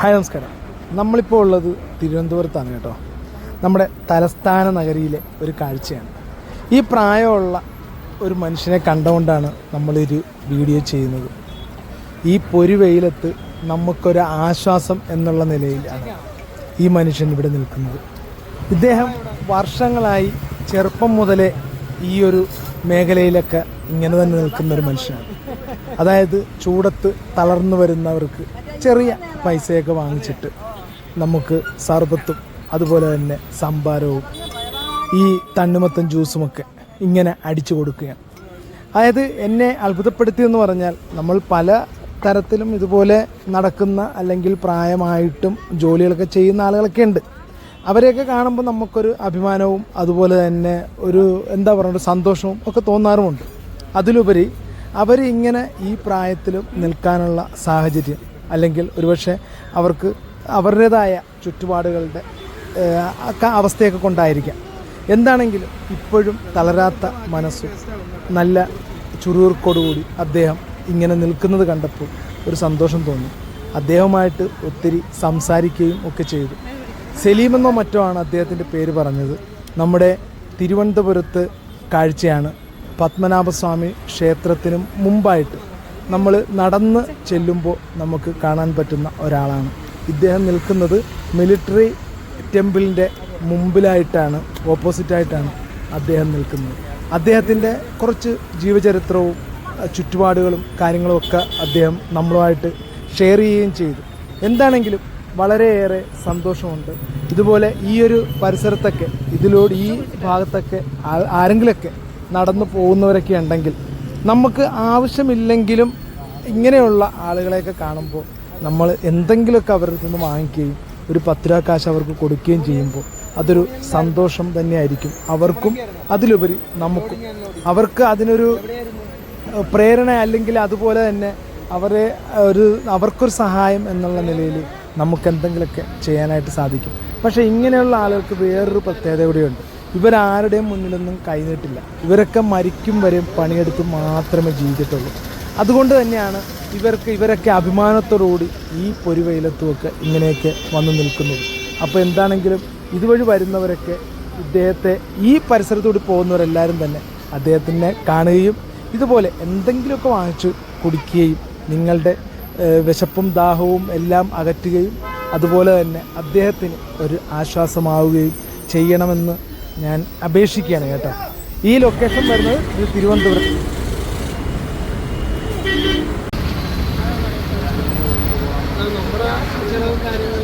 Hi നമസ്കാരം. നമ്മളിപ്പോൾ ഉള്ളത് തിരുവനന്തപുരത്താണ് കേട്ടോ. നമ്മുടെ തലസ്ഥാന നഗരിയിലെ ഒരു കാഴ്ചയാണ്. ഈ പ്രായമുള്ള ഒരു മനുഷ്യനെ കണ്ടുകൊണ്ടാണ് നമ്മളൊരു വീഡിയോ ചെയ്യുന്നത്. ഈ പൊരുവെയിലത്ത് നമുക്കൊരു ആശ്വാസം എന്നുള്ള നിലയിലാണ് ഈ മനുഷ്യൻ ഇവിടെ നിൽക്കുന്നത്. ഇദ്ദേഹം വർഷങ്ങളായി ചെറുപ്പം മുതലേ ഈ ഒരു മേഖലയിലൊക്കെ ഇങ്ങനെ തന്നെ നിൽക്കുന്ന ഒരു മനുഷ്യനാണ്. അതായത് ചൂടത്ത് തളർന്നു വരുന്നവർക്ക് ചെറിയ പൈസയൊക്കെ വാങ്ങിച്ചിട്ട് നമുക്ക് സർബത്തും അതുപോലെ തന്നെ സംഭാരവും ഈ തണ്ണിമത്തൻ ജ്യൂസുമൊക്കെ ഇങ്ങനെ അടിച്ചു കൊടുക്കുകയാണ്. അതായത് എന്നെ അത്ഭുതപ്പെടുത്തിയെന്ന് പറഞ്ഞാൽ നമ്മൾ പല തരത്തിലും ഇതുപോലെ നടക്കുന്ന അല്ലെങ്കിൽ പ്രായമായിട്ടും ജോലികളൊക്കെ ചെയ്യുന്ന ആളുകളൊക്കെ ഉണ്ട്. അവരെയൊക്കെ കാണുമ്പോൾ നമുക്കൊരു അഭിമാനവും അതുപോലെ തന്നെ ഒരു എന്താ പറയുക സന്തോഷവും ഒക്കെ തോന്നാറുമുണ്ട്. അതിലുപരി അവർ ഇങ്ങനെ ഈ പ്രായത്തിലും നിൽക്കാനുള്ള സാഹചര്യം അല്ലെങ്കിൽ ഒരുപക്ഷെ അവർക്ക് അവരുടേതായ ചുറ്റുപാടുകളുടെ അവസ്ഥയൊക്കെ കൊണ്ടായിരിക്കാം. എന്താണെങ്കിലും ഇപ്പോഴും തളരാത്ത മനസ്സും നല്ല ചുറുകൂർക്കോടുകൂടി അദ്ദേഹം ഇങ്ങനെ നിൽക്കുന്നത് കണ്ടപ്പോൾ ഒരു സന്തോഷം തോന്നി. അദ്ദേഹവുമായിട്ട് ഒത്തിരി സംസാരിക്കുകയും ഒക്കെ ചെയ്തു. സലീമെന്നോ മറ്റോ ആണ് അദ്ദേഹത്തിന്റെ പേര് പറഞ്ഞത്. നമ്മുടെ തിരുവനന്തപുരത്ത് കാഴ്ചയാണ് പത്മനാഭസ്വാമി ക്ഷേത്രത്തിനും മുമ്പായിട്ട് നമ്മൾ നടന്ന് ചെല്ലുമ്പോൾ നമുക്ക് കാണാൻ പറ്റുന്ന ഒരാളാണ്. ഇദ്ദേഹം നിൽക്കുന്നത് മിലിറ്ററി ടെമ്പിളിന്റെ മുമ്പിലായിട്ടാണ് ഓപ്പോസിറ്റായിട്ടാണ് അദ്ദേഹം നിൽക്കുന്നത്. അദ്ദേഹത്തിന്റെ കുറച്ച് ജീവചരിത്രവും ചുറ്റുപാടുകളും കാര്യങ്ങളും ഒക്കെ അദ്ദേഹം നമ്മളുമായിട്ട് ഷെയർ ചെയ്യുകയും ചെയ്തു. എന്താണെങ്കിലും വളരെയേറെ സന്തോഷമുണ്ട്. ഇതുപോലെ ഈ ഒരു പരിസരത്തൊക്കെ ഇതിലൂടെ ഈ ഭാഗത്തൊക്കെ ആരെങ്കിലൊക്കെ നടന്നു പോകുന്നവരൊക്കെ ഉണ്ടെങ്കിൽ നമുക്ക് ആവശ്യമില്ലെങ്കിലും ഇങ്ങനെയുള്ള ആളുകളെയൊക്കെ കാണുമ്പോൾ നമ്മൾ എന്തെങ്കിലുമൊക്കെ അവരുടെ നിന്ന് വാങ്ങിക്കുകയും ഒരു പത്ത് രൂപ കാശ് അവർക്ക് കൊടുക്കുകയും ചെയ്യുമ്പോൾ അതൊരു സന്തോഷം തന്നെയായിരിക്കും. അവർക്കും അതിലുപരി നമുക്കും. അവർക്ക് അതിനൊരു പ്രേരണ അല്ലെങ്കിൽ അതുപോലെ തന്നെ അവരെ ഒരു അവർക്കൊരു സഹായം എന്നുള്ള നിലയിൽ നമുക്ക് എന്തെങ്കിലുമൊക്കെ ചെയ്യാനായിട്ട് സാധിക്കും. പക്ഷേ ഇങ്ങനെയുള്ള ആളുകൾക്ക് വേറൊരു പ്രത്യേകത കൂടിയുണ്ട് ഇവരാരുടെയും മുന്നിലൊന്നും കൈനീട്ടില്ല. ഇവരൊക്കെ മരിക്കും വരെ പണിയെടുത്ത് മാത്രമേ ജീവിക്കത്തുള്ളൂ. അതുകൊണ്ട് തന്നെയാണ് ഇവർക്ക് ഇവരൊക്കെ അഭിമാനത്തോടുകൂടി ഈ പൊരുവെയിലത്തുമൊക്കെ ഇങ്ങനെയൊക്കെ വന്നു നിൽക്കുന്നത്. അപ്പോൾ എന്താണെങ്കിലും ഇതുവഴി വരുന്നവരൊക്കെ ഇദ്ദേഹത്തെ ഈ പരിസരത്തോട് പോകുന്നവരെല്ലാവരും തന്നെ അദ്ദേഹത്തിനെ കാണുകയും ഇതുപോലെ എന്തെങ്കിലുമൊക്കെ വാങ്ങിച്ച് കുടിക്കുകയും നിങ്ങളുടെ വിശപ്പും ദാഹവും എല്ലാം അകറ്റുകയും അതുപോലെ തന്നെ അദ്ദേഹത്തിന് ഒരു ആശ്വാസമാവുകയും ചെയ്യണമെന്ന് ഞാൻ അപേക്ഷിക്കുകയാണ് കേട്ടോ. ഈ ലൊക്കേഷൻ വരുന്നത് ഇത് തിരുവനന്തപുരം. നമ്മുടെ ചിലവും കാര്യങ്ങളും